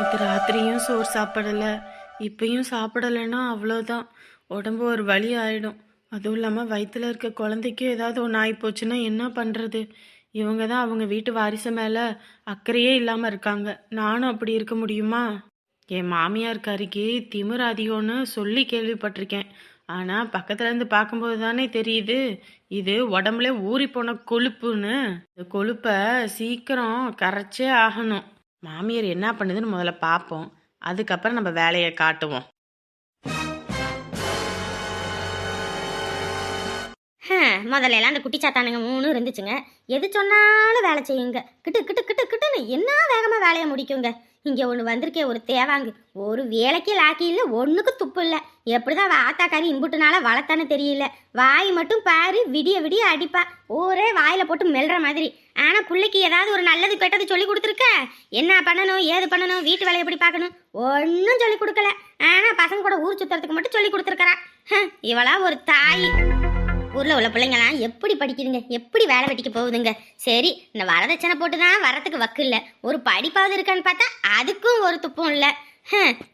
நேற்று ராத்திரியும் சோறு சாப்பிடலை. இப்பயும் சாப்பிடலைன்னா அவ்வளோதான் உடம்பு ஒரு வழி ஆயிடும். அதுவும் இல்லாமல் வயித்துல இருக்க குழந்தைக்கு ஏதாவது ஒன்று ஆகி போச்சுன்னா என்ன பண்ணுறது இவங்க தான் அவங்க வீட்டு வாரிசு மேலே அக்கறையே இல்லாமல் இருக்காங்க. நானும் அப்படி இருக்க முடியுமா? என் மாமியார் கறிக்கு திமிர் அதிகம்னு சொல்லி கேள்விப்பட்டிருக்கேன். ஆனால் பக்கத்துலேருந்து பார்க்கும்போது தானே தெரியுது. இது உடம்புல ஊறி போன கொழுப்புன்னு. இந்த கொழுப்பை சீக்கிரம் கரைச்சே ஆகணும். மாமியார் என்ன பண்ணுதுன்னு முதல்ல பார்ப்போம் அதுக்கப்புறம் நம்ம வேலையை காட்டுவோம். முதல்ல எல்லாம் அந்த குட்டிச்சாத்தானுங்க மூணு இருந்துச்சுங்க. எது சொன்னாலும் வேலை செய்யுங்க. கிட்டு கிட்டு கிட்டு கிட்டுன்னு என்ன வேகமாக வேலையை முடிக்குங்க? இங்கே ஒன்று வந்திருக்கே ஒரு தேவாங்கு. ஒரு வேலைக்கு லாக்கி இல்லை ஒன்றுக்கு துப்பு இல்லை. எப்படிதான் ஆத்தாக்காரி இம்புட்டுனால வளர்த்தானே தெரியல. வாய் மட்டும் பாரு விடிய விடிய அடிப்பா. ஒரே வாயில போட்டு மெல்ற மாதிரி. ஆனால் பிள்ளைக்கு ஏதாவது ஒரு நல்லது கெட்டது சொல்லி கொடுத்துருக்க? என்ன பண்ணணும் ஏது பண்ணணும் வீட்டு வேலையை எப்படி பார்க்கணும்? ஒன்றும் சொல்லி கொடுக்கல. ஆனால் பசங்க கூட ஊர் சுத்துறதுக்கு மட்டும் சொல்லி கொடுத்துருக்கறா. ஹம், இவளா ஒரு தாய். ஊரில் உள்ள பிள்ளைங்களாம் எப்படி படிக்குதுங்க? எப்படி வேலை வெட்டிக்கு போகுதுங்க? சரி இந்த வரதட்சணை போட்டு தான் வரத்துக்கு வக்கு இல்லை. ஒரு படிப்பாவது இருக்கான்னு பார்த்தா அதுக்கும் ஒரு துப்பும் இல்லை.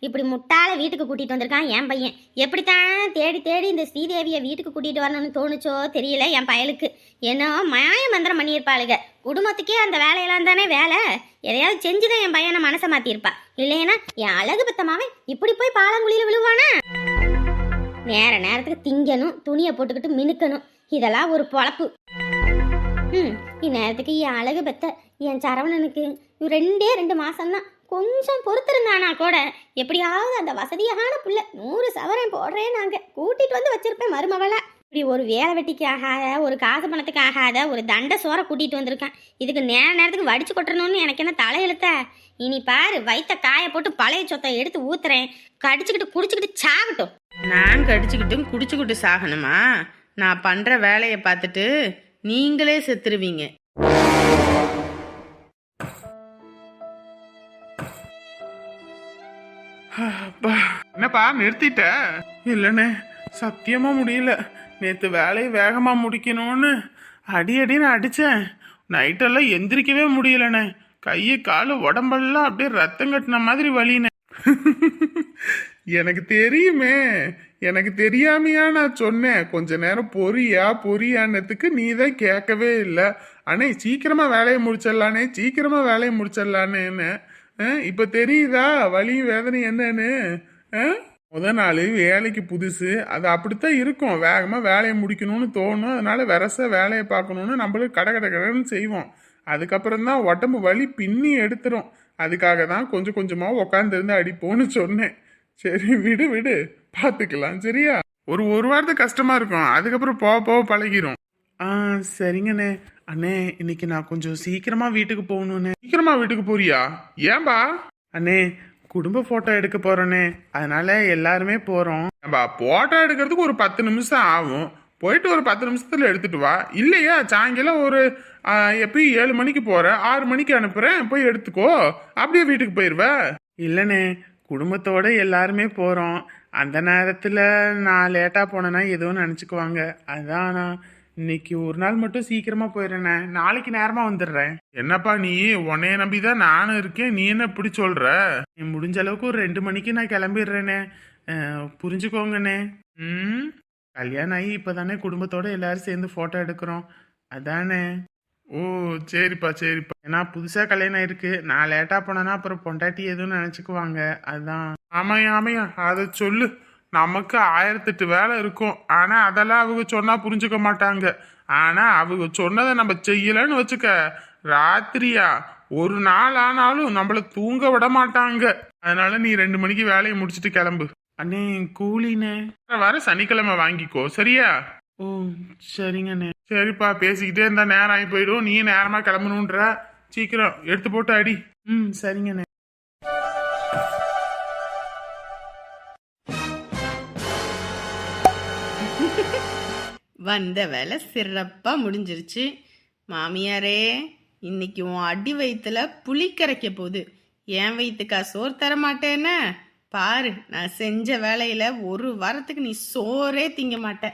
இப்படி முட்டாள வீட்டுக்கு கூட்டிகிட்டு வந்திருக்கான் என் பையன். எப்படித்தான் தேடி தேடி இந்த ஸ்ரீதேவியை வீட்டுக்கு கூட்டிகிட்டு வரணும்னு தோணுச்சோ தெரியல என் பயலுக்கு. என்னோ மாய மந்திரம் பண்ணியிருப்பாளுங்க குடும்பத்துக்கே அந்த வேலையெல்லாம் தானே வேலை. எதையாவது செஞ்சுதான் என் பையனை மனசை மாத்திருப்பா இல்லைன்னா என் அழகு பத்தமாவே இப்படி போய் பாலங்குழியில் விழுவானா? நேர நேரத்துக்கு திங்கணும் துணியை போட்டுக்கிட்டு மினுக்கணும். இதெல்லாம் ஒரு பொழப்பு. ம் இந்நேரத்துக்கு என் அழகு பெத்த என் சரவணனுக்கு ரெண்டே ரெண்டு மாதம்தான் கொஞ்சம் பொறுத்திருந்தானா கூட எப்படியாவது அந்த வசதியான புள்ள நூறு சவரன் போடுறேன் நாங்கள் கூட்டிகிட்டு வந்து வச்சிருப்பேன் மருமவளை. இப்படி ஒரு வேலை வெட்டிக்கு ஆகாத ஒரு காசு பணத்துக்கு ஆகாத ஒரு தண்டை சோற கூட்டிகிட்டு வந்திருக்கான். இதுக்கு நேர நேரத்துக்கு வடிச்சு கொட்டணும்னு எனக்கு என்ன தலையெழுத்த? இனி பாரு வைத்த காய போட்டு பழைய சொத்தை எடுத்து ஊத்துறேன். கடிச்சுக்கிட்டு குடிச்சுக்கிட்டு சாகட்டும். நான் கடிச்சுக்கிட்டும் குடிச்சுக்கிட்டு சாகணுமா? நான் பண்ணுற வேலையை பார்த்துட்டு நீங்களே செத்துருவீங்க. என்னப்பா நிறுத்திட்ட? இல்லைண்ணே சத்தியமா முடியல. நேத்து வேலையை வேகமா முடிக்கணும்னு அடி அடின்னு அடிச்சேன். நைட்டெல்லாம் எந்திரிக்கவே முடியலண்ணே. கையை காலு உடம்பெல்லாம் அப்படியே ரத்தம் கட்டின மாதிரி வலினே. எனக்கு தெரியுமே எனக்கு தெரியாமையா நான் சொன்னேன். கொஞ்ச நேரம் பொரியா பொரியானதுக்கு நீ தான் கேட்கவே இல்லை. அண்ணே சீக்கிரமா வேலையை முடிச்சிடலானே சீக்கிரமா வேலையை முடிச்சிடலானேன்னு இப்ப தெரியுதா? வலி வேதனை என்னன்னு? முத நாள் வேலைக்கு புதுசு. அது அப்படித்தான் இருக்கும். வேகமா வேலையை முடிக்கணும்னு தோணும். அதனால வெரச வேலையை பார்க்கணும்னு நம்மளுக்கு கட கட கடன்னு செய்வோம். அதுக்கப்புறம் தான் உடம்பு வலி பின்னி எடுத்துரும். அதுக்காக தான் கொஞ்சம் கொஞ்சமாக உக்காந்துருந்து அடிப்போன்னு சொன்னேன். சரி விடு விடு. பார்த்துக்கலாம். சரியா? ஒரு ஒரு வாரத்துக்கு கஷ்டமாக இருக்கும். அதுக்கப்புறம் போக போக பழகிரும். ஆ சரிங்கண்ணே. அண்ணே இன்னைக்கு நான் கொஞ்சம் சீக்கிரமா வீட்டுக்கு போகணுண்ணே சீக்கிரமா வீட்டுக்கு போறியா? ஏன்பா? அண்ணே குடும்ப போட்டோ எடுக்க போறேனே. அதனால எல்லாருமே போறோம். ஏன்பா போட்டோ எடுக்கிறதுக்கு ஒரு பத்து நிமிஷம் ஆகும். போயிட்டு ஒரு பத்து நிமிஷத்துல எடுத்துட்டு வா. இல்லையா சாயங்காலம் ஒரு எப்பயும் ஏழு மணிக்கு போற ஆறு மணிக்கு அனுப்புறேன். போய் எடுத்துக்கோ. அப்படியே வீட்டுக்கு போயிருவ? இல்லைண்ணே குடும்பத்தோட எல்லாருமே போறோம். அந்த நேரத்துல நான் லேட்டா போனேன்னா எதுவும் நினைச்சுக்குவாங்க. அதான் நான் இன்னைக்கு ஒரு நாள் மட்டும் சீக்கிரமா போயிடுறேண்ணே நாளைக்கு நேரமா வந்துடுறேன். என்னப்பா நீ? உன்னைய நம்பிதான் நானும் இருக்கேன். நீ என்ன இப்படி சொல்ற? நீ முடிஞ்ச அளவுக்கு ஒரு ரெண்டு மணிக்கு நான் கிளம்பிடுறேனே. புரிஞ்சுக்கோங்கண்ணே. ம்? கல்யாணம் ஆகி இப்பதானே குடும்பத்தோட எல்லாரும் சேர்ந்து போட்டோ எடுக்கிறோம். அதானே? ஓ சரிப்பா சரிப்பா. ஏன்னா புதுசா கல்யாணம் ஆயிருக்கு. நான் லேட்டா போனேன்னா அப்புறம் பொண்டாட்டி எதுவும் நினைச்சுக்குவாங்க. அதான். ஆமாயா ஆமையா அதை சொல்லு. நமக்கு ஆயிரத்தெட்டு வேலை இருக்கும். ஆனால் அதெல்லாம் அவங்க சொன்னால் புரிஞ்சுக்க மாட்டாங்க. ஆனால் அவங்க சொன்னதை நம்ம செய்யலைன்னு வச்சுக்க ராத்திரியா ஒரு நாள் ஆனாலும் நம்மள தூங்க விட மாட்டாங்க. அதனால நீ ரெண்டு மணிக்கு வேலையை முடிச்சுட்டு கிளம்பு. அண்ணே கூலினே வர சனிக்கிழமை வாங்கிக்கோ சரியா? ஓ சரிங்கண்ணே. சரிப்பா பேசிக்கிட்டே இருந்தா நேரம் ஆகி போயிடும். நீ நேரமா கிளம்பணுன்ற. சீக்கிரம் எடுத்து போட்டு அடி. ம் சரிங்கண்ணே. வந்த வேலை சிறப்பாக முடிஞ்சிருச்சு. மாமியாரே இன்னைக்கு உன் அடி வயிற்றுல புளி கரைக்க போகுது. என் வயிற்றுக்கா சோறு தர பாரு நான் செஞ்ச வேலையில ஒரு வாரத்துக்கு நீ சோறே திங்க மாட்ட.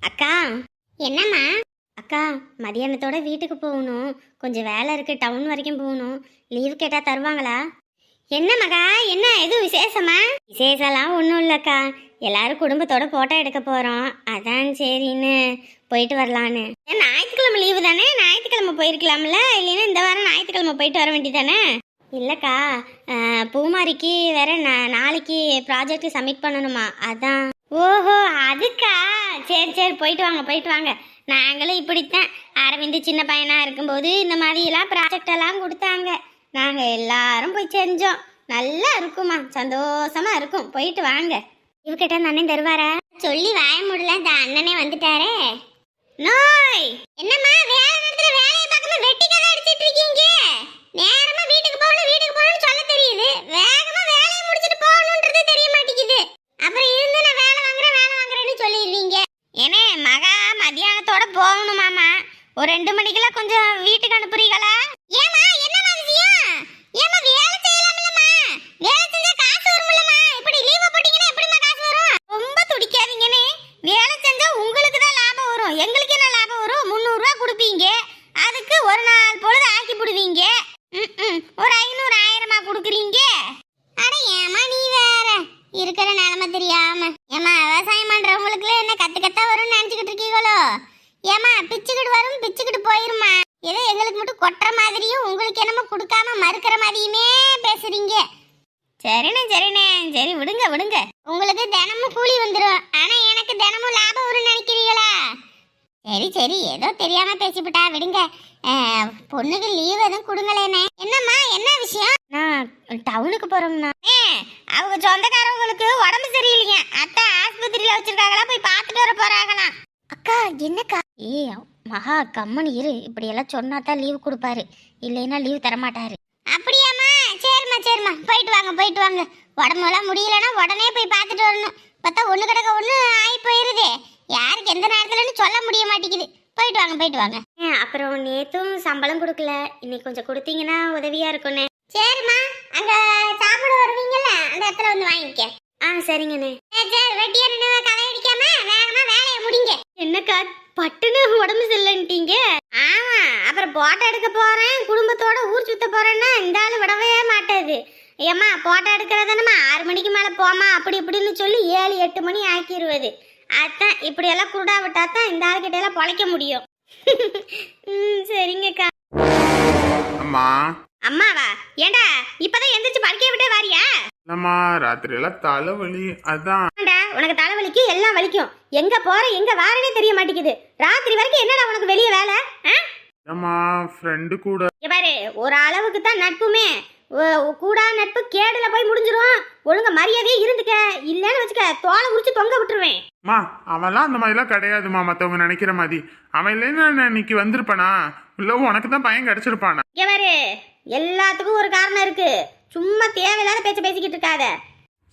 அக்கா. என்னம்மா? அக்கா மதியானத்தோட வீட்டுக்கு போகணும். கொஞ்சம் வேலை இருக்கு டவுன் வரைக்கும் போகணும். லீவ் கேட்டா தருவாங்களா? என்ன மகா? என்ன? எதுவும் விசேஷமா? விசேஷம்லாம் ஒன்றும் இல்லைக்கா. எல்லாரும் குடும்பத்தோட போட்டோ எடுக்க போகிறோம் அதான் சரின்னு போயிட்டு வரலான்னு. ஏன் ஞாயிற்றுக்கிழமை லீவு தானே? ஞாயிற்றுக்கிழமை போயிருக்கலாம்ல? இல்லைன்னா இந்த வாரம் ஞாயிற்றுக்கிழமை போயிட்டு வர வேண்டியதானே? இல்லைக்கா பூமாரிக்கு வேற நா- நாளைக்கு ப்ராஜெக்ட் சப்மிட் பண்ணணுமா? அதான். ஓஹோ அதுக்கா? சரி சரி போயிட்டு வாங்க போயிட்டு வாங்க. நாங்களும் இப்படித்தான். அரவிந்த் சின்ன பையனாக இருக்கும்போது இந்த மாதிரிலாம் ப்ராஜெக்டெல்லாம் கொடுத்தாங்க. நாங்கள் எல்லாரும் போய் செஞ்சோம். நல்லா இருக்குமா சந்தோஷமா இருக்கும். போயிட்டு வாங்க. இவகிட்ட அந்த அண்ணன் தருவாரா? சொல்லி வாய முடியல இந்த அண்ணனே வந்துட்டாரே. நோய்! என்னம்மா வேலை நேரத்துல வேலையை பார்க்காம வெட்டி கதை அடிச்சிட்டு இருக்கீங்க? நேரமா வீட்டுக்கு போகணும் வீட்டுக்கு போகணும்னு சொல்ல தெரியுது. வேகமா வேலையை முடிச்சிட்டு போகணுன்றது தெரிய மாட்டேங்குது. அப்புறம் இருந்து நான் வேலை வாங்குறேன் வேலை வாங்குறேன்னு சொல்லிடுவீங்க. ஏனே மகா மதியானத்தோட போகணுமாமா ஒரு ரெண்டு மணி கொஞ்சம் வீட்டுக்கு அனுப்புறீங்களா ஏமா என்னம்மா விஷயம் ஏமா வேலை செய்யலாம்லம்மா வேலை செஞ்சா காசு வரும்லம்மா இப்படி லீவ் போட்டீங்கன்னா எப்படிம்மா காசு வரும் ரொம்ப துடிக்காதீங்கனே வேலை செஞ்சா உங்களுக்கு தான் லாபம் வரும் எங்களுக்கு என்ன லாபம் வரும் முந்நூறுரூவா கொடுப்பீங்க அதுக்கு ஒரு நாள் பொழுது ஆக்கி போடுவீங்க ம்ம். ஒரு ஐநூறு ஆயிரமா கொடுக்குறீங்க அட ஏமா நீ வேற இருக்கிற நிலைமை தெரியாம ஏமா விவசாயம் பண்றவங்களுக்கு என்ன கத்து கத்தா வரும்னு நினைச்சுக்கிட்டு இருக்கீங்களோ ஏமா பிச்சுக்கிட்டு வரும் பிச்சுக்கிட்டு போயிருமா? ஏதோ எங்களுக்கு மட்டும் கொட்டுற மாதிரியும் உங்களுக்கு என்னமோ கொடுக்காம மறுக்கிற மாதிரியுமே பேசுறீங்க. சரிண்ணே சரிண்ணே. சரி விடுங்க விடுங்க. உங்களுக்கு தினமும் கூலி வந்துடும் ஆனா எனக்கு தினமும் லாபம் வரும்னு நினைக்கிறீங்களா? சரி சரி. ஏதோ தெரியாம பேசிவிட்டா விடுங்க. பொண்ணுக்கு லீவ் எதுவும் கொடுங்களேனே என்னம்மா என்ன விஷயம்? நான் டவுனுக்கு போறோம்னா அவங்க சொந்தக்காரவங்களுக்கு உடம்பு சரியில்லைங்க. அத்தை ஆஸ்பத்திரியில வச்சிருக்காங்களா போய் பார்த்துட்டு வர போறாங்களாம். அக்கா என்னக்கா? ஏய் மகா கம்மன் இரு. இப்படி எல்லாம் சொன்னா தான் லீவ் கொடுப்பாரு. இல்லைன்னா லீவ் தர மாட்டாரு அப்படியாம்மா? சரிம்மா சரிம்மா. போயிட்டு வாங்க போயிட்டு வாங்க. உடம்பெல்லாம் முடியலன்னா உடனே போய் பார்த்துட்டு வரணும். பார்த்தா ஒன்று கிடக்க ஒன்று ஆகி போயிருதே. யாருக்கு எந்த நேரத்துலன்னு சொல்ல முடிய மாட்டேங்குது. போயிட்டு வாங்க போயிட்டு வாங்க. அப்புறம் நேத்தும் சம்பளம் கொடுக்கல. இன்னைக்கு கொஞ்சம் கொடுத்தீங்கன்னா உதவியா இருக்கும்னே. சரிம்மா. அங்க சாப்பிட வருவீங்கல்ல அந்த இடத்துல வந்து வாங்கிக்க. ஆ சரிங்கண்ணே. சரி வெட்டியா நின்று கதை அடிக்காம வேகமா வேலையை முடிங்க. என்னக்கா பட்டுன்னு உடம்பு சரியில்லைன்ட்டீங்க? ஆமா அப்புறம் போட்டோ எடுக்க போறேன் குடும்பத்தோட ஊர் சுத்த போறேன்னா இந்த ஆளு விடவே மாட்டாது ஏம்மா போட்டோ எடுக்கிறதுனமா ஆறு மணிக்கு மேலே போமா அப்படி இப்படின்னு சொல்லி ஏழு எட்டு மணி ஆக்கிடுவது அதான் இப்படியெல்லாம் குருடா விட்டா தான் இந்த ஆளுக்கிட்ட எல்லாம் பொழைக்க முடியும். ம் சரிங்கக்கா. அம்மா. அம்மாவா? ஏண்டா இப்பதான் எந்திரிச்சு படுக்கைய விட்டே வாரியா? இல்லம்மா ராத்திரி எல்லாம் தலைவலி அதான். ஏண்டா உனக்கு தலைவலிக்கு எல்லாம் வலிக்கும். எங்க போற எங்க வாரனே தெரிய மாட்டேங்குது. ராத்திரி வரைக்கும் என்னடா உனக்கு வெளிய வேலை? இல்லம்மா ஃப்ரெண்டு கூட. பாரு ஒரு அளவுக்கு தான் நட்புமே கூடா நட்பு கேடுல போய் முடிஞ்சிரும். ஒழுங்க மரியாதையே இருந்துக்க. இல்லன்னு வச்சுக்க தோலை உரிச்சு தொங்க விட்டுருவேன். மா அவன்லாம் அந்த மாதிரிலாம் கிடையாதுமா மற்றவங்க நினைக்கிற மாதிரி. அவன் இல்லைன்னா இன்னைக்கு வந்திருப்பானா? இல்லை உனக்கு தான் பையன் கிடைச்சிருப்பானா? பாரு எல்லாத்துக்கும் ஒரு காரணம் இருக்கு. சும்மா தேவையில்லாத பேச்ச பேசிக்கிட்டு இருக்காத.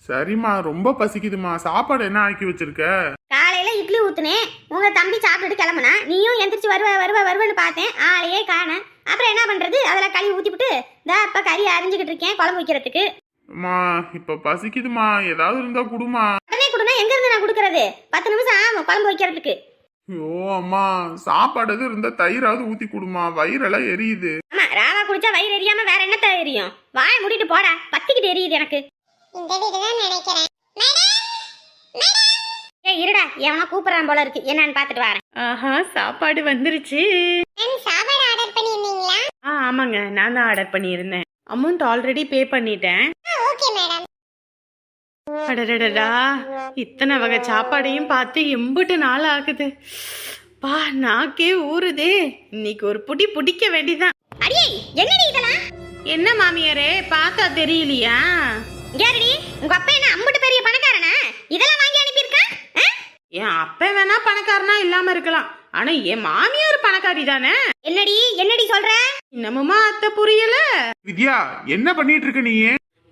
சரிம்மா ரொம்ப பசிக்குதுமா சாப்பாடு என்ன ஆக்கி வச்சிருக்க? காலையில இட்லி ஊத்துனேன் உங்க தம்பி சாப்பிட்டுட்டு கிளம்புனா நீயும் எந்திரிச்சு வருவ வருவ வருவன்னு பார்த்தேன். ஆளையே காண அப்புறம் என்ன பண்றது? அதில் கழுவி ஊத்திவிட்டு இந்த இப்ப கறி அரிஞ்சுக்கிட்டு இருக்கேன் குழம்பு வைக்கிறதுக்கு. அம்மா இப்ப பசிக்குதுமா ஏதாவது இருந்தா குடுமா. உடனே கொடுனா எங்க இருந்து நான் கொடுக்கறது? பத்து நிமிஷம் ஆகும் குழம்பு வைக்கிறதுக்கு. ஐயோ அம்மா. சாப்பாடு எதுவும் இருந்தா தயிராவது ஊத்தி குடுமா. வயிறெல்லாம் எரியுது. ராவா குடிச்சா வயிறு எரியாம வேற என்ன எரியும்? வாய மூடிட்டு போடா. பத்திக்கிட்டு எரியுது எனக்கு. இந்த வீடு தான் நினைக்கிறேன் ஏ இருடா. எவனா கூப்பிடுறான் போல இருக்கு. என்னன்னு பார்த்துட்டு வரேன். ஆஹா சாப்பாடு வந்துருச்சு. சாப்பாடு ஆர்டர் பண்ணியிருந்தீங்களா? ஆ ஆமாங்க. நான் தான் ஆர்டர் பண்ணியிருந்தேன். அமௌண்ட் ஆல்ரெடி பே பண்ணிட்டேன். Okay madam. அடடடடா. இத்தனை வகை சாப்பாடையும் பார்த்து எம்புட்டு நாள் ஆகுது. பா நாக்கே ஊறுதே. இன்னைக்கு ஒரு புடி பிடிக்க வேண்டிதான். அடியே என்னடி இதெல்லாம்? என்ன மாமியாரே பார்த்தா தெரியலையா? யாரடி? உங்க அப்பா என்ன அம்புட்டு பெரிய பணக்காரனா? இதெல்லாம் வாங்கி அனுப்பியிருக்கான்? என் அப்பன் வேணா பணக்காரனா இல்லாம இருக்கலாம். ஆனா என் மாமியார் பணக்காரி தானே? என்னடி என்னடி சொல்ற? இன்னமுமா அத்தை புரியல? வித்யா என்ன பண்ணிட்டு இருக்க நீ?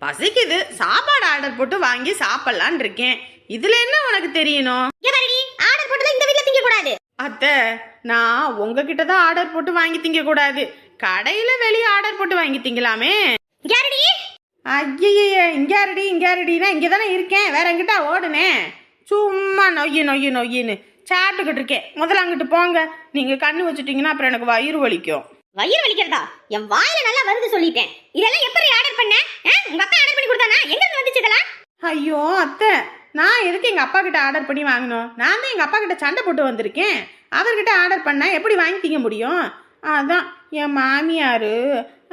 பசிக்குது. சாப்பாடு ஆர்டர் போட்டு வாங்கி சாப்பிடலான் இருக்கேன். இதுல என்ன உனக்கு தெரியணும்? ஆர்டர் போட்டதை இந்த வீட்ல திங்க கூடாது அத்தை நான் உங்ககிட்ட தான் ஆர்டர் போட்டு வாங்கி திங்க கூடாது கடையில வெளியே ஆர்டர் போட்டு வாங்கி திங்கலாமே. யாரடி? ஐயய்ய இங்க யாரடி இங்க யாரடினா இங்க தானே இருக்கேன். வேற எங்கிட்ட ஓடுனே? சும்மா நொய்யு நொய்யு நொய்யுன்னு சாப்பிட்டுக்கிட்டு இருக்கேன். முதல்ல அங்கிட்டு போங்க. நீங்க கண்ணு வச்சுட்டீங்கன்னா அப்புறம் எனக்கு வயிறு வலிக்கும். வயிறு வலிக்கிறதா? என் வாயில நல்லா வருது சொல்லிட்டேன். இதெல்லாம் எப்படி ஆர்டர் பண்ண? உங்க அப்பா ஆர்டர் பண்ணி கொடுத்தானா? எங்க இருந்து வந்துச்சு இதெல்லாம்? ஐயோ அத்தை. நான் எதுக்கு எங்க அப்பா கிட்ட ஆர்டர் பண்ணி வாங்கணும்? நான் தான் எங்க அப்பா கிட்ட சண்டை போட்டு வந்திருக்கேன். அவர்கிட்ட ஆர்டர் பண்ணா எப்படி வாங்கி திங்க முடியும்? அதான் என் மாமியார்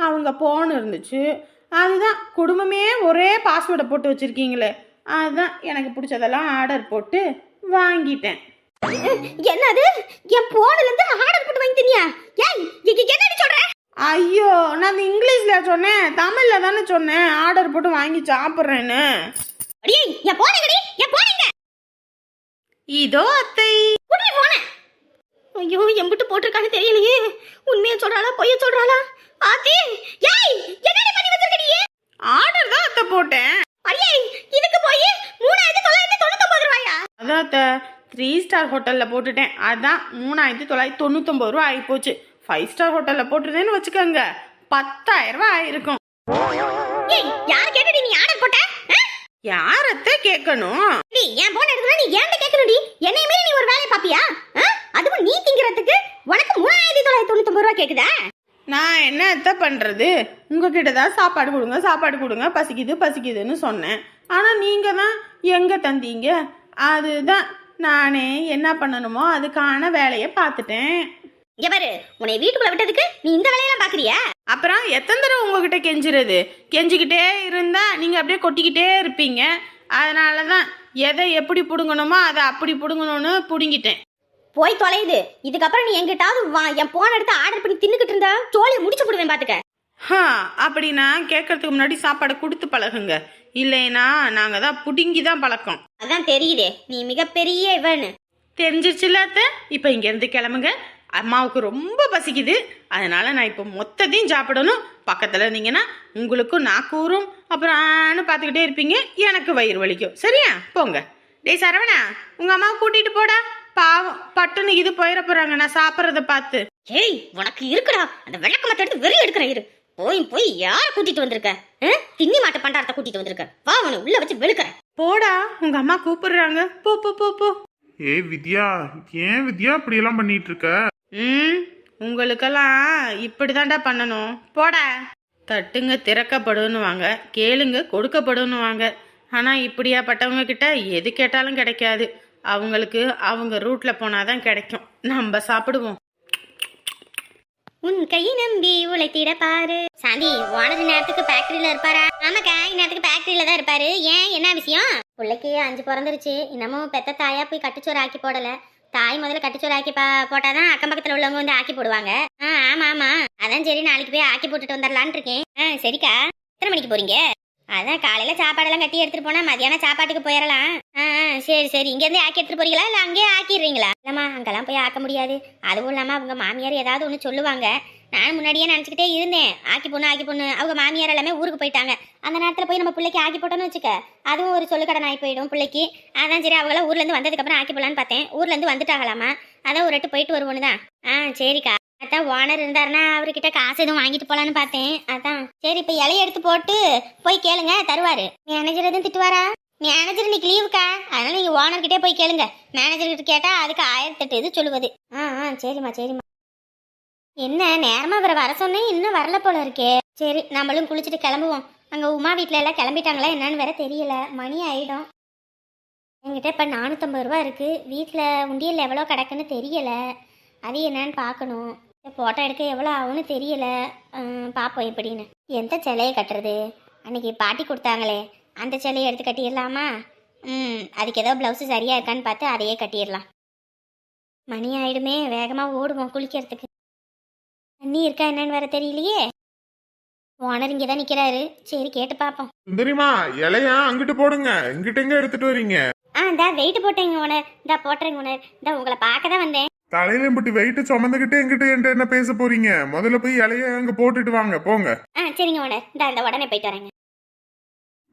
அவங்க போன் இருந்துச்சு. அதுதான் குடும்பமே ஒரே பாஸ்வேர்டை போட்டு வச்சிருக்கீங்களே. அதுதான் எனக்கு பிடிச்சதெல்லாம் ஆர்டர் போட்டு வாங்கிட்டேன். என்னது? என் போன்ல இருந்து ஆர்டர் போட்டு வாங்கி தினியா? ஏய் என்னடி சொல்ற? ஐயோ நான் இங்கிலீஷ்ல சொன்னேன் தமிழ்ல தானே சொன்னேன் ஆர்டர் போட்டு வாங்கி சாப்பிட்றேன்னு. அடியே என் போன் எங்கடி என் போன் எங்க இதோ அத்தை. குடி போன. ஐயோ எம்பிட்டு போட்டிருக்கான்னு தெரியலையே. உண்மையை சொல்றாளா பொய்ய சொல்றாளா? ஆத்தி ஏய் என்னடி பண்ணி வச்சிருக்கடி ஆர்டர் தான் அத்தை போட்டேன். அடியே இதுக்கு போய் மூணாயிரத்தி தொள்ளாயிரத்தி தொண்ணூத்தொன்பது ரூபாயா? அதான் அத்தை த்ரீ ஸ்டார் ஹோட்டலில் போட்டுட்டேன். அதான் மூணாயிரத்தி தொள்ளாயிரத்தி தொண்ணூத்தொம்பது ரூபா ஆகிப்போச்சு ஃபைவ் ஸ்டார் ஹோட்டலில் போட்டுருந்தேன்னு வச்சுக்கோங்க. பத்தாயிரம் ரூபா ஆயிருக்கும். ஏய் யார் கேட்டடி நீ ஆர்டர் போட்ட? ஆ? யார் அத்தை கேட்கணும் நீ என் போன் எடுக்கணும் நீ ஏன்ட்ட கேட்கணும்டி என்னைய மீறி நீ ஒரு வேலையை பாப்பியா? அதுவும் நீ திங்கிறதுக்கு உனக்கு மூணாயிரத்தி தொள்ளாயிரத்தி தொண்ணூத்தொன்பது ரூபா கேக்குதா? நான் என்ன அத்தை பண்ணுறது உங்ககிட்ட தான் சாப்பாடு கொடுங்க சாப்பாடு கொடுங்க. பசிக்குது பசிக்குதுன்னு சொன்னேன். ஆனால் நீங்கள் தான் எங்கே தந்தீங்க? அதுதான். நானே என்ன பண்ணணுமோ அதுக்கான வேலையை பார்த்துட்டேன். இங்க பாரு உன்னை வீட்டுக்குள்ள விட்டதுக்கு நீ இந்த வேலையெல்லாம் பாக்குறியா? அப்புறம் எத்தனை தடவை உங்ககிட்ட கெஞ்சுறது? கெஞ்சிக்கிட்டே இருந்தா நீங்க அப்படியே கொட்டிக்கிட்டே இருப்பீங்க. அதனால தான் எதை எப்படி பிடுங்கணுமோ அதை அப்படி பிடுங்கணும்னு பிடுங்கிட்டேன். போய் தொலையுது. இதுக்கப்புறம் நீ எங்கிட்டாவது வா. என் போன் எடுத்து ஆர்டர் பண்ணி தின்னுக்கிட்டு இருந்தா சோழியை முடிச்சு போடுவேன் பாத்துக்க. ஹா அப்படின்னா கேட்கறதுக்கு முன்னாடி சாப்பாடை கொடுத்து பழகுங்க. இல்லைன்னா நாங்கள் தான் பிடுங்கி தான் பழக்கம். அதான் தெரியுதே. நீ மிகப்பெரிய இவனு தெரிஞ்சிருச்சுல அத்தை? இப்போ இங்கேருந்து கிளம்புங்க. அம்மாவுக்கு ரொம்ப பசிக்குது. அதனால நான் இப்போ மொத்தத்தையும் சாப்பிடணும். பக்கத்தில் இருந்தீங்கன்னா உங்களுக்கும் நாக்கூரும் அப்புறம் ஆன்னு பார்த்துக்கிட்டே இருப்பீங்க. எனக்கு வயிறு வலிக்கும். சரியா? போங்க. டேய் சரவணா உங்கள் அம்மாவை கூட்டிகிட்டு போடா. பாவம் பட்டுன்னு இது போயிட போகிறாங்க நான் சாப்பிட்றத பார்த்து. ஏய் உனக்கு இருக்குடா. அந்த விளக்கமத்தை எடுத்து வெறி எடுக்கிற இரு. போய் போய் யார கூட்டிட்டு வந்திருக்க? தின்னி மாட்ட பண்டாரத்தை கூட்டிட்டு வந்திருக்க. வா உன்னை உள்ள வச்சு வெளுக்கிற போடா. உங்கள் அம்மா கூப்பிடுறாங்க. போ போ போ போ. ஏய் வித்யா ஏன் வித்யா இப்படி எல்லாம் பண்ணிட்டு இருக்க? ம்? உங்களுக்கெல்லாம் இப்படிதான்டா பண்ணணும். போடா. தட்டுங்க திறக்கப்படுன்னுவாங்க கேளுங்க கொடுக்கப்படுன்னுவாங்க. ஆனால் இப்படியாப்பட்டவங்க கிட்ட எது கேட்டாலும் கிடைக்காது. அவங்களுக்கு அவங்க ரூட்டில் போனாதான் கிடைக்கும். நம்ம சாப்பிடுவோம். உன் கை நம்பி உழைத்திட பாரு. சாந்தி ஓனர் நேரத்துக்கு ஃபேக்டரியில இருப்பாரா? ஆமாக்கா இந்நேரத்துக்கு ஃபேக்டரியில தான் இருப்பாரு. ஏன்? என்ன விஷயம்? பிள்ளைக்கு அஞ்சு பிறந்துருச்சு. இன்னமும் பெத்த தாயா போய் கட்டுச்சோறு ஆக்கி போடல. தாய் முதல்ல கட்டுச்சோறு ஆக்கி பா போட்டாதான் அக்கம் பக்கத்துல உள்ளவங்க வந்து ஆக்கி போடுவாங்க. ஆ ஆமா ஆமா. அதான் சரி நாளைக்கு போய் ஆக்கி போட்டுட்டு வந்துடலான் இருக்கேன். ஆ சரிக்கா. எத்தனை மணிக்கு போறீங்க? அதான் காலையில சாப்பாடெல்லாம் கட்டி எடுத்துட்டு போனா மதியானம் சாப்பாட்டுக்கு போயிடலாம் ஆ சரி சரி. இங்க இருந்து ஆக்கி எடுத்துட்டு போறீங்களா? இல்ல அங்கேயே ஆக்கிடுறீங்களா? இல்லம்மா அங்கெல்லாம் போய் ஆக்க முடியாது. அதுவும் இல்லாம அவங்க மாமியார் ஏதாவது ஒன்று சொல்லுவாங்க. நான் முன்னாடியே நினச்சிக்கிட்டே இருந்தேன். ஆக்கி பொண்ணு ஆக்கி பொண்ணு. அவங்க மாமியார் எல்லாமே ஊருக்கு போயிட்டாங்க. அந்த நேரத்தில் போய் நம்ம பிள்ளைக்கு ஆக்கி போட்டோம்னு வச்சுக்க அதுவும் ஒரு சொல்லுக்கடன் ஆகி போயிடும் பிள்ளைக்கு. அதான் சரி அவங்களாம் ஊர்லேருந்து வந்ததுக்கப்புறம் ஆக்கி போடலான்னு பார்த்தேன். ஊர்லேருந்து வந்துட்டாகலாமா அதான் ஒரு ரெட்டு போயிட்டு வருவோன்னு தான் ஆ சரிக்கா. அதான் ஓனர் இருந்தாருன்னா அவர்கிட்ட காசு எதுவும் வாங்கிட்டு போலான்னு பார்த்தேன். அதான். சரி இப்போ இலைய எடுத்து போட்டு போய் கேளுங்க தருவாரு. மேனேஜர் எதுவும் திட்டுவாரா? மேனேஜர் இன்னைக்கு லீவுக்கா அதனால நீங்க ஓனர்கிட்டே போய் கேளுங்க. மேனேஜர் கிட்ட கேட்டா அதுக்கு ஆயிரத்தெட்டு இது சொல்லுவது. ஆ ஆ சரிம்மா சரிம்மா. என்ன நேரமா இவரை வர சொன்னேன் இன்னும் வரல போல இருக்கே. சரி நம்மளும் குளிச்சுட்டு கிளம்புவோம். அங்க உமா வீட்ல எல்லாம் கிளம்பிட்டாங்களா என்னன்னு வேற தெரியல. மணி ஆயிடும். என்கிட்ட இப்ப நானூத்தம்பது ரூபா இருக்கு. வீட்டில் உண்டியல் எவ்வளோ கிடக்குன்னு தெரியல. அது என்னன்னு பார்க்கணும். போட்டோ எடுக்க எவ்வளோ ஆகும்னு தெரியல. பார்ப்போம் எப்படின்னு. எந்த சிலையை கட்டுறது? அன்னைக்கு பாட்டி கொடுத்தாங்களே அந்த சிலையை எடுத்து கட்டிடலாமா? ம் அதுக்கு ஏதோ ப்ளவுஸு சரியா இருக்கான்னு பார்த்து அதையே கட்டிடலாம். மணி ஆயிடுமே வேகமாக ஓடுவோம் குளிக்கிறதுக்கு. தண்ணி இருக்கா என்னன்னு வேற தெரியலையே. ஓனர் இங்கே தான் நிற்கிறாரு சரி கேட்டு பார்ப்போம் சுந்தரிமா இலையா? அங்கிட்டு போடுங்க. இங்கிட்ட எங்க எடுத்துட்டு வரீங்க? ஆ இந்தா வெயிட் போட்டேங்க ஓனர். இந்தா போட்டுறேங்க ஓனர். இந்த உங்களை பார்க்க தான் வந்தேன். தலையில இப்படி வெயிட்டு சுமந்துகிட்டு எங்கிட்ட என்கிட்ட என்ன பேச போறீங்க? முதல்ல போய் இலைய அங்க போட்டுட்டு வாங்க போங்க. ஆ சரிங்க ஓனர் இந்தா இந்த உடனே போயிட்டு வரேங்க.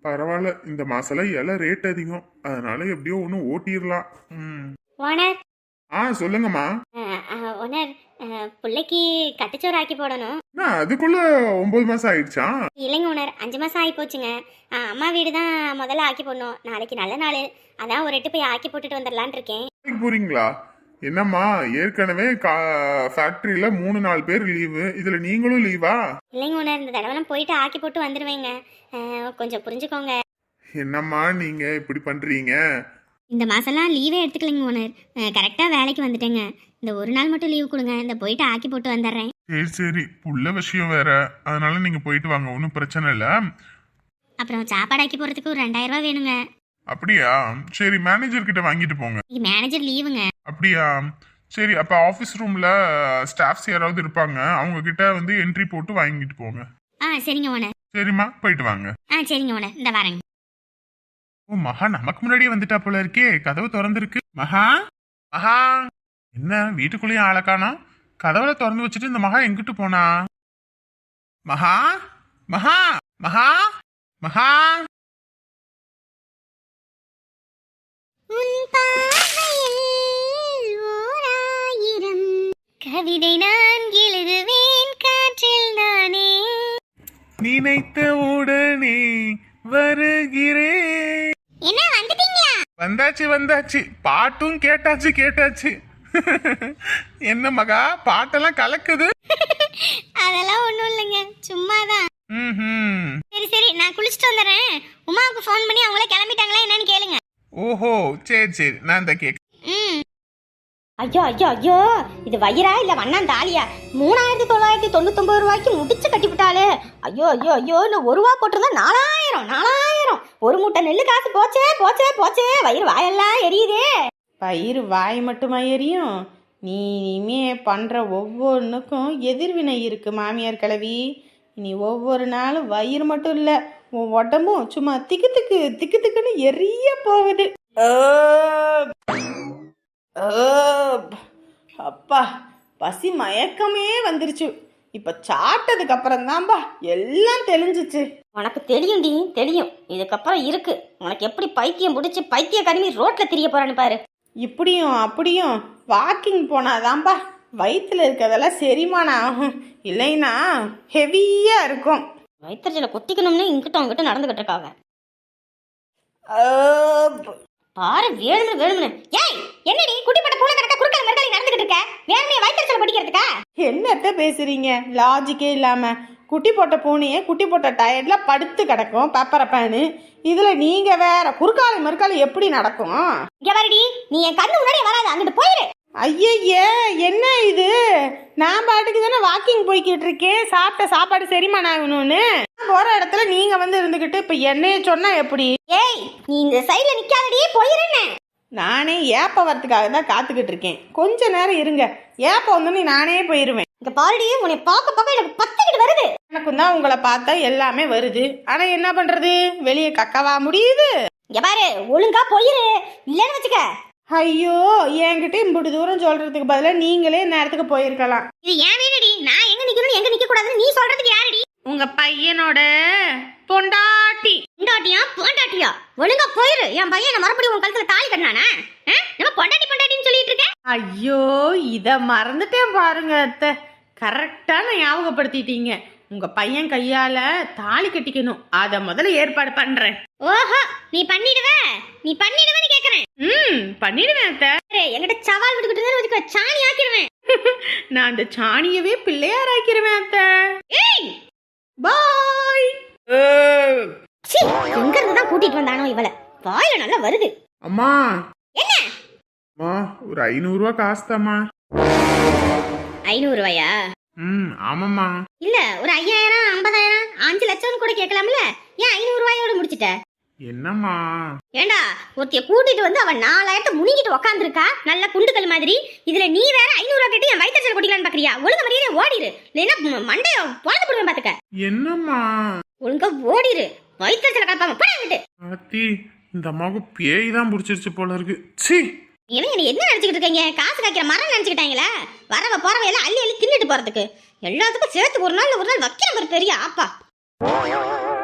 பரவாயில்ல இந்த மாசம்ல இலை ரேட் அதிகம். அதனால எப்படியோ ஒன்று ஓட்டிடலாம். ம். ஓனர் ஆ சொல்லுங்கம்மா. ஓனர் பிள்ளைக்கு கட்டுச்சோறு ஆக்கி போடணும். என்ன அதுக்குள்ள ஒன்பது மாசம் ஆயிடுச்சா? இல்லைங்க ஓனர் அஞ்சு மாதம் ஆகி போச்சுங்க. ஆ, அம்மா வீடு தான் முதல்ல ஆக்கி போடணும். நாளைக்கு நல்ல நாள். அதான் ஒரு எட்டு போய் ஆக்கி போட்டுட்டு வந்துடலான் இருக்கேன். வேலைக்கு போறீங்களா? என்னம்மா ஏற்கனவே ஃபேக்டரியில மூணு நாலு பேர் லீவு இதுல நீங்களும் லீவா இல்லைங்க ஓனர் இந்த தடவை போயிட்டு ஆக்கி போட்டு வந்துடுவேங்க கொஞ்சம் புரிஞ்சுக்கோங்க. என்னம்மா நீங்க இப்படி பண்றீங்க? இந்த மாதம்லாம் லீவே எடுத்துக்கலைங்க ஓனர் கரெக்டாக வேலைக்கு வந்துட்டேங்க. இந்த ஒரு நாள் மட்டும் லீவ் கொடுங்க. இந்த போயிட்டு ஆக்கி போட்டு வந்துடுறேன். சரி சரி புள்ள விஷயம் வேற. அதனால நீங்க போயிட்டு வாங்க ஒன்றும் பிரச்சனை இல்ல. அப்புறம் சாப்பாடு ஆக்கி போகிறதுக்கு ஒரு ரெண்டாயிரம் ரூபாய் வேணுங்க. அப்படியா? சரி மேனேஜர் கிட்ட வாங்கிட்டு போங்க. மேனேஜர் லீவுங்க அப்படியா? சரி அப்ப ஆஃபீஸ் ரூம்ல ஸ்டாஃப்ஸ் யாராவது இருப்பாங்க அவங்க கிட்ட வந்து என்ட்ரி போட்டு வாங்கிட்டு போங்க. ஆ சரிங்க ஓனர். சரிம்மா போயிட்டு வாங்க. ஆ சரிங்க ஓனர். இந்த வரேங்க. ஓ மகா நமக்கு முன்னாடியே வந்துட்டா போல இருக்கே. கதவு திறந்திருக்கு. மகா? மகா? என்ன வீட்டுக்குள்ளேயும் ஆளை காணோம் கதவுல திறந்து வச்சுட்டு இந்த மகா எங்கிட்டு போனா? மகா? மகா? மகா? மகா? கவிதை நான் எழுதுவேன் காற்றில் நானே. நினைத்த உடனே வருகிறேன். என்ன வந்துட்டீங்களா? வந்தாச்சு வந்தாச்சு. பாட்டும் கேட்டாச்சு கேட்டாச்சு. என்ன மகா பாட்டெல்லாம் கலக்குது? அதெல்லாம் ஒன்றும் இல்லைங்க சும்மாதான். ம்ஹும். சரி சரி நான் குளிச்சுட்டு வந்துடுறேன். உமாவுக்கு ஃபோன் பண்ணி அவங்கள கிளம்பிட்டாங்களா என்னன்னு கேளுங்க. ஓஹோ சரி சரி. நான் இந்த கேக். ஐயோ ஐயோ ஐயோ. இது வயிறா இல்ல வண்ணான் தாலியா மூணாயிரத்தி தொள்ளாயிரத்தி தொண்ணூத்தொன்பது ரூபாய்க்கு முடிச்சு கட்டிவிட்டாளே. ஐயோ ஐயோ ஐயோ இன்னும் ஒரு ரூபா போட்டிருந்தா நாலாயிரம் நாலாயிரம். ஒரு மூட்டை நெல்லு காசு போச்சே போச்சே போச்சே. வயிறு வாயெல்லாம் எரியுதே. பயிர் வாய் மட்டுமா எரியும்? நீ இனிமே பண்ணுற ஒவ்வொன்றுக்கும் எதிர்வினை இருக்கு மாமியார் கிழவி. நீ ஒவ்வொரு நாளும் வயிறு மட்டும் இல்லை உன் உடம்பும் சும்மா திக்கு திக்கு திக்கு திக்குன்னு எரிய போகுது. அப்பா பசி மயக்கமே வந்துருச்சு. இப்போ சாப்பிட்டதுக்கு அப்புறம் தான்பா எல்லாம் தெளிஞ்சிச்சு. உனக்கு தெரியும் டி தெரியும். இதுக்கப்புறம் இருக்கு. உனக்கு எப்படி பைத்தியம் பிடிச்சி பைத்திய கருமி ரோட்ல திரிய போறான்னு பாரு. இப்படியும் அப்படியும் வாக்கிங் போனாதான்பா வயிற்றுல இருக்கிறதெல்லாம் செரிமானம் ஆகும். இல்லைன்னா ஹெவியாக இருக்கும். வயிற்றுல குத்திக்கணும்னு இங்கிட்ட அங்கிட்ட நடந்துகிட்டு இருக்காங்க. பாரு வேணும்னு வேணும்னு. ஏய் என்னடி குட்டிப்பட்ட பூனை கணக்கா குறுக்கல மறுக்கலை நடந்துகிட்டு இருக்க? வேணுமே வயிற்றுல படிக்கிறதுக்கா என்னத்த பேசுறீங்க? லாஜிக்கே இல்லாமல் குட்டி போட்ட பூனையே குட்டி போட்ட டயர்ல படுத்து கிடக்கும் பெப்பரப்பான்னு இதில் நீங்கள் வேற குறுக்காலி மறுக்காலி எப்படி நடக்கும்? இங்க பாருடி நீ என் கண்ணு முன்னாடியே வராத அங்கிட்டு போயிரு. ஐயய்யே என்ன இது? நான் பாட்டுக்கு தானே வாக்கிங் போய்கிட்டு இருக்கேன். சாப்பிட்ட சாப்பாடு செரிமானம் ஆகணும்னு போகிற இடத்துல நீங்கள் வந்து இருந்துக்கிட்டு இப்போ என்னைய சொன்னால் எப்படி? ஏய் நீ இந்த சைடுல நிக்காதடி போயிருன்னு நானே ஏப்ப வரத்துக்காக தான் காத்துக்கிட்டு இருக்கேன். கொஞ்ச நேரம் இருங்க. ஏப்ப வந்தோடனே நானே போயிருவேன். இங்க பாருடி உன்னை பார்க்க பார்க்க எனக்கு பத்துக்கிட்டு வருது. எனக்கும் தான் உங்களை பார்த்தா எல்லாமே வருது. ஆனால் என்ன பண்ணுறது வெளியே கக்கவா முடியுது. இங்க பாரு ஒழுங்கா போயிரு. இல்லன்னு வச்சுக்க. ஐயோ என்கிட்ட இப்படி தூரம் சொல்றதுக்கு பதிலாக நீங்களே நேரத்துக்கு போயிருக்கலாம். இது ஏன் வீடுடி நான் எங்க நிக்கணும் எங்க நிக்க கூடாதுன்னு நீ சொல்றதுக்கு யாருடி? உங்க பையனோட பொண்டாட்டி. பொண்டாட்டியா? பொண்டாட்டியா? ஒழுங்கா போயிரு. என் பையன் என்ன மறுபடியும் உன் கழுத்துல தாலி கட்டினானா? நம்ம பொண்டாட்டி பொண்டாட்டின்னு சொல்லிட்டு இருக்க. ஐயோ இத மறந்துட்டேன் பாருங்க அத்தை. கரெக்டான ஞாபகப்படுத்திட்டீங்க. உங்க பையன் கையால தாலி கட்டிக்கணும். அத முதல்ல ஏற்பாடு பண்றேன். ஓஹோ நீ பண்ணிடுவ? நீ பண்ணிடுவேன்னு கேக்குறேன். ம் பண்ணிடுவேன் அத்தை. என்கிட்ட சவால் விட்டுக்கிட்டு வச்சுக்கோ சாணி ஆக்கிடுவேன். நான் அந்த சாணியவே பிள்ளையார் ஆக்கிருவேன் அத்தை. ஏய்! பாய். சீ, எங்க இருந்து தான் கூட்டிட்டு வந்தானோ இவள? வாயில நல்லா வருது. அம்மா. என்ன? அம்மா ஒரு ஐநூறுரூவா காசு தாம்மா. ஐநூறு ரூபாயா? ம் ஆமாம்மா. இல்ல ஒரு ஐயாயிரம் ஐம்பதாயிரம் அஞ்சு லட்சம் கூட கேட்கலாம்ல? ஏன் ஐநூறு ரூபாயோட முடிச்சிட்ட? என்னம்மா? ஏண்டா ஒருத்திய கூட்டிட்டு வந்து அவன் நாலாயிரத்தை முனிங்கிட்டு உக்காந்துருக்கா? நல்ல குண்டுக்கல் மாதிரி. இதுல நீ வேற ஐநூறு ரூபா கேட்டு என் வயிற்றுச்சல் கொட்டிக்கலான்னு பாக்குறியா? ஒழுங்க மரியாதை ஓடிரு. இல்லைன்னா மண்டைய பொழந்து போடுவேன் பாத்துக்க. என்னம்மா? ஒழுங்கா ஓடிரு. வயிற்றுச்சல் கலப்பாம போட விட்டு இந்த அம்மாவுக்கு பேய் தான் பிடிச்சிருச்சு போல இருக்கு. சி நீ என்ன நினைச்சுக்கிட்டு இருக்கீங்க? காசு காய்க்கிற மரம் நினைச்சுக்கிட்டாங்களா? வரவ போறவ எல்லாம் அள்ளி அள்ளி தின்னுட்டு போறதுக்கு. எல்லாத்துக்கும் சேர்த்து ஒரு நாள் ஒரு நாள் வைக்கிற ஒரு பெரிய ஆப்பா.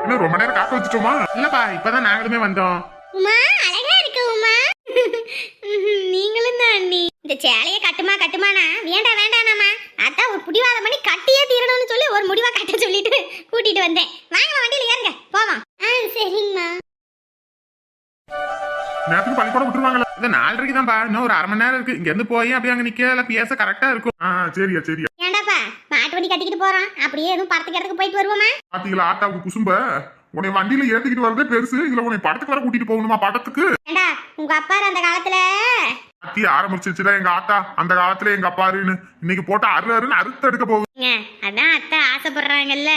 என்ன ரொம்ப நேரம் காக்க வச்சுட்டோமா? இல்லப்பா இப்பதான் நாங்களுமே வந்தோம். உமா அழகா இருக்கு உமா. நீங்களும் தான் அண்ணி. இந்த சேலைய கட்டுமா கட்டுமானா வேண்டாம் வேண்டாம் அதான் ஒரு புடிவாதம் பண்ணி கட்டியே தீரணும்னு சொல்லி ஒரு முடிவா கட்ட சொல்லிட்டு கூட்டிட்டு வந்தேன். வாங்க வண்டியில ஏறுங்க. போவோம். ஆ சரிங்கம்மா. நேரத்துக்கு பள்ளிக்கூடம் விட்டுருவாங்களா இந்த நாலரை வரைக்கும் தான்ப்பா. இன்னும் ஒரு அரை மணி நேரம் இருக்கு. இங்க இருந்து போய் அப்படியே அங்க நிக்க பேச கரெக்டா இருக்கும். ஆ சரியா சரியா. ஏண்டாப்பா மாட்டு வண்டி கட்டிக்கிட்டு போறான் அப்படியே எதுவும் படத்துக்கு இடத்துக்கு போயிட்டு வருவோமா? பாத்தீங்களா ஆத்தாவுக்கு குசும்ப? உன்னை வண்டியில ஏத்திக்கிட்டு வரதே பெருசு. இதுல உன்னை படத்துக்கு வர கூட்டிட்டு போகணுமா படத்துக்கு? ஏண்டா உங்க அப்பாரு அந்த காலத்துல? அத்தி ஆரம்பிச்சிச்சுடா எங்க ஆத்தா. அந்த காலத்துல எங்க அப்பாருன்னு இன்னைக்கு போட்டு அரு அருன்னு அறுத்து எடுக்க போகுது. அதான் அத்தை ஆசைப்படுறாங்கல்ல.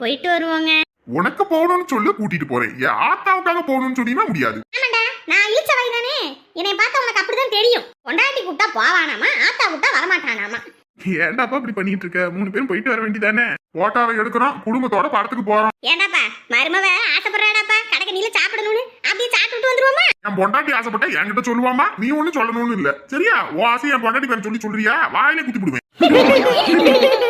போயிட்டு வருவோங்க. உனக்கு போகணும்னு சொல்லி கூட்டிட்டு போறேன். என் ஆத்தாவுக்காக போகணும்னு சொன்னீங்கன்னா முடியாது. ஆமாண்டா. நான் இழிச்ச தானே என்னை பார்த்தா உனக்கு அப்படிதான் தெரியும். கொண்டாட்டி கூப்பிட்டா போவானாமா? ஆத்தா கூப்பிட்டா வரமாட்டானாமா? ஏன்டாப்பா இப்படி பண்ணிட்டு இருக்க? மூணு பேரும் போயிட்டு வர வேண்டியதானே? போட்டாவை எடுக்கிறோம் குடும்பத்தோட படத்துக்கு போறோம். ஏண்டாப்பா மருமவ ஆசைப்படுறாடாப்பா? கடைக்கு நீல சாப்பிடணும்னு? அப்படியே சாப்பிட்டுட்டு வந்துருவோமா? என் பொண்டாட்டி ஆசைப்பட்டா என்கிட்ட சொல்லுவாமா நீ ஒண்ணும் சொல்லணும்னு இல்ல. சரியா? உன் ஆசை என் பொண்டாட்டி பேர் சொல்லி சொல்றியா? வாயிலே குத்தி விடுவேன்